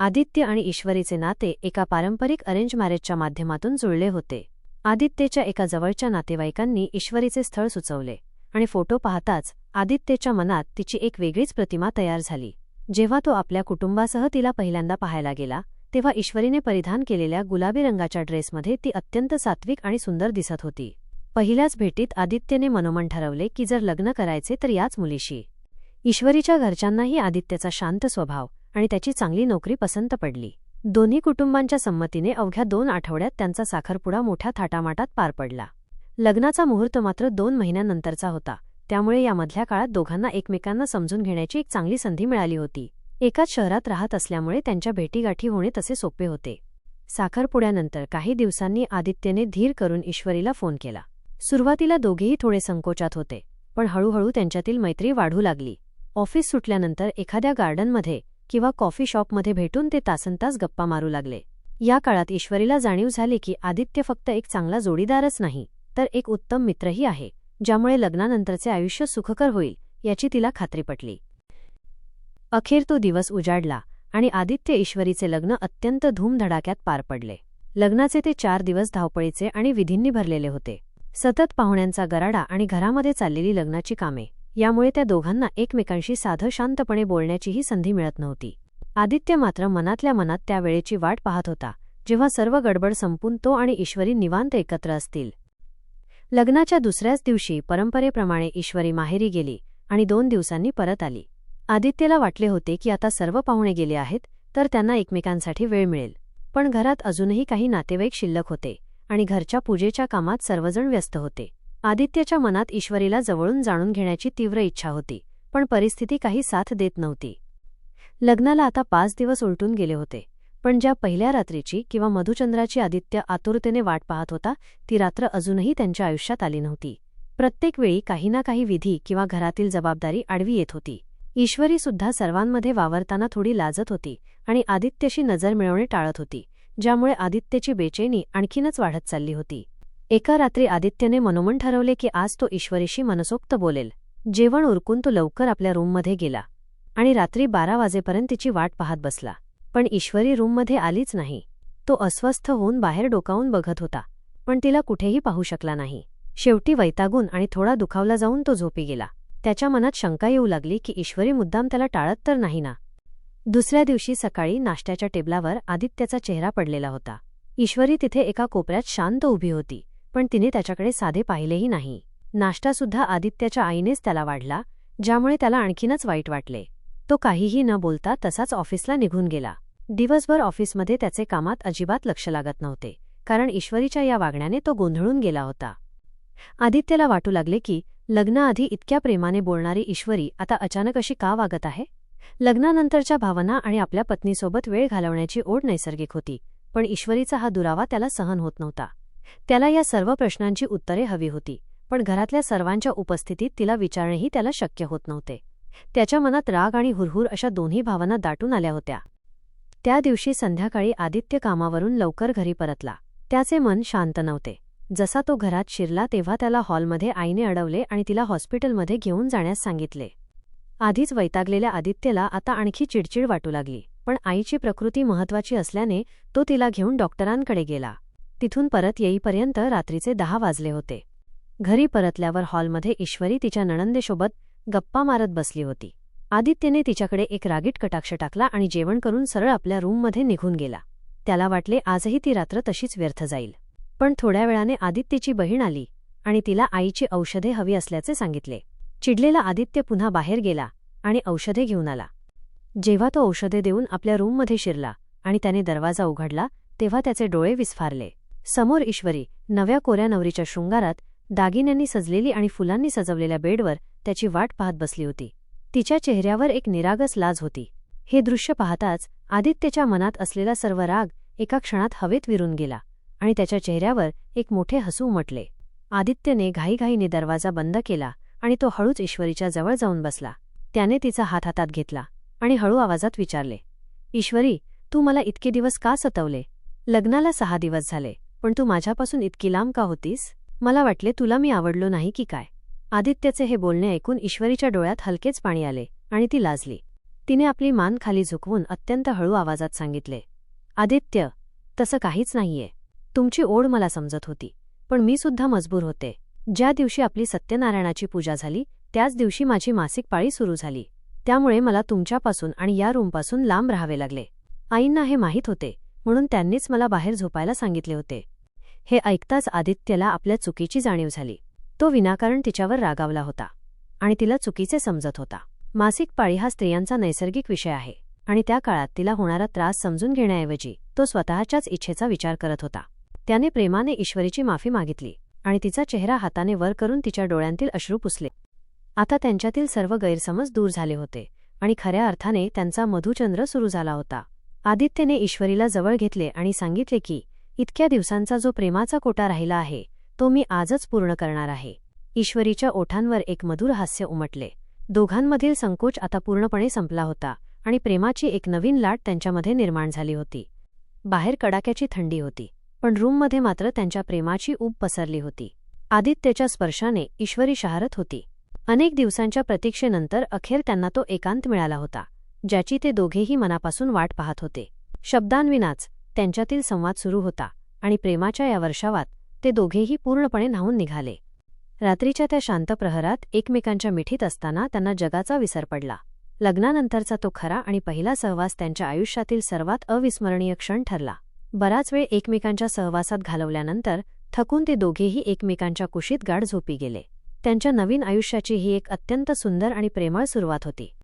आदित्य आणि ईश्वरीचे नाते एका पारंपरिक अरेंज मॅरेजच्या माध्यमातून जुळले होते. आदित्यच्या एका जवळच्या नातेवाईकांनी ईश्वरीचे स्थळ सुचवले आणि फोटो पाहताच आदित्यच्या मनात तिची एक वेगळीच प्रतिमा तयार झाली. जेव्हा तो आपल्या कुटुंबासह तिला पहिल्यांदा पाहायला गेला तेव्हा ईश्वरीने परिधान केलेल्या गुलाबी रंगाच्या ड्रेसमध्ये ती अत्यंत सात्विक आणि सुंदर दिसत होती. पहिल्याच भेटीत आदित्यने मनोमन ठरवले की जर लग्न करायचे तर याच मुलीशी. ईश्वरीच्या घरच्यांनाही आदित्यचा शांत स्वभाव आणि त्याची चांगली नोकरी पसंत पडली. दोन्ही कुटुंबांच्या संमतीने अवघ्या दोन आठवड्यात त्यांचा साखरपुडा मोठ्या थाटामाटात पार पडला. लग्नाचा मुहूर्त मात्र दोन महिन्यानंतरचा होता. त्यामुळे यामधल्या काळात दोघांना एकमेकांना समजून घेण्याची एक चांगली संधी मिळाली होती. एकाच शहरात राहत असल्यामुळे त्यांच्या भेटीगाठी होणे तसे सोपे होते. साखरपुड्यानंतर काही दिवसांनी आदित्यने धीर करून ईश्वरीला फोन केला. सुरुवातीला दोघेही थोडे संकोचात होते पण हळूहळू त्यांच्यातील मैत्री वाढू लागली. ऑफिस सुटल्यानंतर एखाद्या गार्डनमध्ये किंवा कॉफी शॉपमध्ये भेटून ते तासनतास गप्पा मारू लागले. या काळात ईश्वरीला जाणीव झाली की आदित्य फक्त एक चांगला जोडीदारच नाही तर एक उत्तम मित्रही आहे ज्यामुळे लग्नानंतरचे आयुष्य सुखकर होईल याची तिला खात्री पटली. अखेर तो दिवस उजाडला आणि आदित्य ईश्वरीचे लग्न अत्यंत धूमधडाक्यात पार पडले. लग्नाचे ते चार दिवस धावपळीचे आणि विधींनी भरलेले होते. सतत पाहुण्यांचा गराडा आणि घरामध्ये चाललेली लग्नाची कामे यामुळे त्या दोघांना एकमेकांशी साधं शांतपणे बोलण्याचीही संधी मिळत नव्हती. आदित्य मात्र मनातल्या मनात त्या वेळेची वाट पाहत होता जेव्हा सर्व गडबड संपून तो आणि ईश्वरी निवांत एकत्र असतील. लग्नाच्या दुसऱ्याच दिवशी परंपरेप्रमाणे ईश्वरी माहेरी गेली आणि दोन दिवसांनी परत आली. आदित्यला वाटले होते की आता सर्व पाहुणे गेले आहेत तर त्यांना एकमेकांसाठी वेळ मिळेल. पण घरात अजूनही काही नातेवाईक शिल्लक होते आणि घरच्या पूजेच्या कामात सर्वजण व्यस्त होते. आदित्यच्या मनात ईश्वरीला जवळून जाणून घेण्याची तीव्र इच्छा होती पण परिस्थिती काही साथ देत नव्हती. लग्नाला आता पाच दिवस उलटून गेले होते पण ज्या पहिल्या रात्रीची किंवा मधुचंद्राची आदित्य आतुरतेने वाट पाहत होता ती रात्र अजूनही त्यांच्या आयुष्यात आली नव्हती. प्रत्येक वेळी काही ना काही विधी किंवा घरातील जबाबदारी आडवी येत होती. ईश्वरी सुद्धा सर्वांमध्ये वावरताना थोडी लाजत होती आणि आदित्यशी नजर मिळवणे टाळत होती ज्यामुळे आदित्यची बेचैनी आणखीनच वाढत चालली होती. एका रात्री आदित्यने मनोमन ठरवले की आज तो ईश्वरीशी मनसोक्त बोलेल. जेवण उरकून तो लवकर आपल्या रूममध्ये गेला आणि रात्री बारा वाजेपर्यंत तिची वाट पाहत बसला. पण ईश्वरी रूममध्ये आलीच नाही. तो अस्वस्थ होऊन बाहेर डोकावून बघत होता पण तिला कुठेही पाहू शकला नाही. शेवटी वैतागून आणि थोडा दुखावला जाऊन तो झोपी गेला. त्याच्या मनात शंका येऊ लागली की ईश्वरी मुद्दाम त्याला टाळत तर नाही ना? दुसऱ्या दिवशी सकाळी नाश्त्याच्या टेबलावर आदित्याचा चेहरा पडलेला होता. ईश्वरी तिथे एका कोपऱ्यात शांत उभी होती. पण तिने त्याच्याकडे साधे पाहिलेही नाही. नाश्तासुद्धा आदित्याच्या आईनेच त्याला वाढला ज्यामुळे त्याला आणखीनच वाईट वाटले. तो काहीही न बोलता तसाच ऑफिसला निघून गेला. दिवसभर ऑफिसमध्ये त्याचे कामात अजिबात लक्ष लागत नव्हते कारण ईश्वरीच्या या वागण्याने तो गोंधळून गेला होता. आदित्याला वाटू लागले की लग्नाआधी इतक्या प्रेमाने बोलणारी ईश्वरी आता अचानक अशी का वागत आहे? लग्नानंतरच्या भावना आणि आपल्या पत्नीसोबत वेळ घालवण्याची ओढ नैसर्गिक होती पण ईश्वरीचा हा दुरावा त्याला सहन होत नव्हता. त्याला या सर्व प्रश्नांची उत्तरे हवी होती पण घरातल्या सर्वांच्या उपस्थितीत तिला विचारणेही त्याला शक्य होत नव्हते. त्याच्या मनात राग आणि हुरहुर अशा दोन्ही भावना दाटून आल्या होत्या. त्या दिवशी संध्याकाळी आदित्य कामावरून लवकर घरी परतला. त्याचे मन शांत नव्हते. जसा तो घरात शिरला तेव्हा त्याला हॉलमध्ये आईने अडवले आणि तिला हॉस्पिटलमध्ये घेऊन जाण्यास सांगितले. आधीच वैतागलेल्या आदित्यला आता आणखी चिडचिड वाटू लागली पण आईची प्रकृती महत्वाची असल्याने तो तिला घेऊन डॉक्टरांकडे गेला. तिथून परत येईपर्यंत रात्रीचे दहा वाजले होते. घरी परतल्यावर हॉलमध्ये ईश्वरी तिच्या नणंदेसोबत गप्पा मारत बसली होती. आदित्यने तिच्याकडे एक रागीट कटाक्ष टाकला आणि जेवण करून सरळ आपल्या रूममध्ये निघून गेला. त्याला वाटले आजही ती रात्र तशीच व्यर्थ जाईल. पण थोड्या वेळाने आदित्यची बहीण आली आणि तिला आईची औषधे हवी असल्याचे सांगितले. चिडलेला आदित्य पुन्हा बाहेर गेला आणि औषधे घेऊन आला. जेव्हा तो औषधे देऊन आपल्या रूममध्ये शिरला आणि त्याने दरवाजा उघडला तेव्हा त्याचे डोळे विस्फारले. समोर ईश्वरी नव्या कोऱ्या नवरीच्या शृंगारात दागिन्यांनी सजलेली आणि फुलांनी सजवलेल्या बेडवर त्याची वाट पाहत बसली होती. तिच्या चेहऱ्यावर एक निरागस लाज होती. हे दृश्य पाहताच आदित्यच्या मनात असलेला सर्व राग एका क्षणात हवेत विरून गेला आणि त्याच्या चेहऱ्यावर एक मोठे हसू उमटले. आदित्यने घाईघाईने दरवाजा बंद केला आणि तो हळूच ईश्वरीच्या जवळ जाऊन बसला. त्याने तिचा हात हातात घेतला आणि हळू आवाजात विचारले ईश्वरी तू मला इतके दिवस का सतवले? लग्नाला सहा दिवस झाले. पण तू माझ्यापासून इतकी लांब का होतीस? मला वाटले तुला मी आवडलो नाही की काय? आदित्यचे हे बोलणे ऐकून ईश्वरीच्या डोळ्यात हलकेच पाणी आले आणि ती लाजली. तिने आपली मान खाली झुकवून अत्यंत हळू आवाजात सांगितले आदित्य तसं काहीच नाहीये. तुमची ओढ मला समजत होती पण मी सुद्धा मजबूर होते. ज्या दिवशी आपली सत्यनारायणाची पूजा झाली त्याच दिवशी माझी मासिक पाळी सुरू झाली. त्यामुळे मला तुमच्यापासून आणि या रूमपासून लांब राहावे लागले. आईंना हे माहीत होते म्हणून त्यांनीच मला बाहेर झोपायला सांगितले होते. हे ऐकताच आदित्यला आपल्या चुकीची जाणीव झाली. तो विनाकारण तिच्यावर रागावला होता आणि तिला चुकीचे समजत होता. मासिक पाळी हा स्त्रियांचा नैसर्गिक विषय आहे आणि त्या काळात तिला होणारा त्रास समजून घेण्याऐवजी तो स्वतःच्याच इच्छेचा विचार करत होता. त्याने प्रेमाने ईश्वरीची माफी मागितली आणि तिचा चेहरा हाताने वर करून तिच्या डोळ्यांतील अश्रू पुसले. आता त्यांच्यातील सर्व गैरसमज दूर झाले होते आणि खऱ्या अर्थाने त्यांचा मधुचंद्र सुरू झाला होता. आदित्यने ईश्वरीला जवळ घेतले आणि सांगितले की इतक्या दिवसांचा जो प्रेमाचा कोटा राहिला आहे तो मी आजच पूर्ण करणार आहे. ईश्वरीच्या ओठांवर एक मधुर हास्य उमटले. दोघांमधील संकोच आता पूर्णपणे संपला होता आणि प्रेमाची एक नवीन लाट त्यांच्यामध्ये निर्माण झाली होती. बाहेर कडाक्याची थंडी होती पण रूममध्ये मात्र त्यांच्या प्रेमाची ऊब पसरली होती. आदित्यच्या स्पर्शाने ईश्वरी शहारत होती. अनेक दिवसांच्या प्रतीक्षेनंतर अखेर त्यांना तो एकांत मिळाला होता. ज्याची ते दोघेही मनापासून वाट पाहत होते. शब्दांविनाच त्यांच्यातील संवाद सुरू होता आणि प्रेमाच्या या वर्षावात ते दोघेही पूर्णपणे न्हावून निघाले. रात्रीच्या त्या शांत प्रहरात एकमेकांच्या मिठीत असताना त्यांना जगाचा विसर पडला. लग्नानंतरचा तो खरा आणि पहिला सहवास त्यांच्या आयुष्यातील सर्वात अविस्मरणीय क्षण ठरला. बराच वेळ एकमेकांच्या सहवासात घालवल्यानंतर थकून ते दोघेही एकमेकांच्या कुशीत गाढ झोपी गेले. त्यांच्या नवीन आयुष्याची ही एक अत्यंत सुंदर आणि प्रेमळ सुरुवात होती.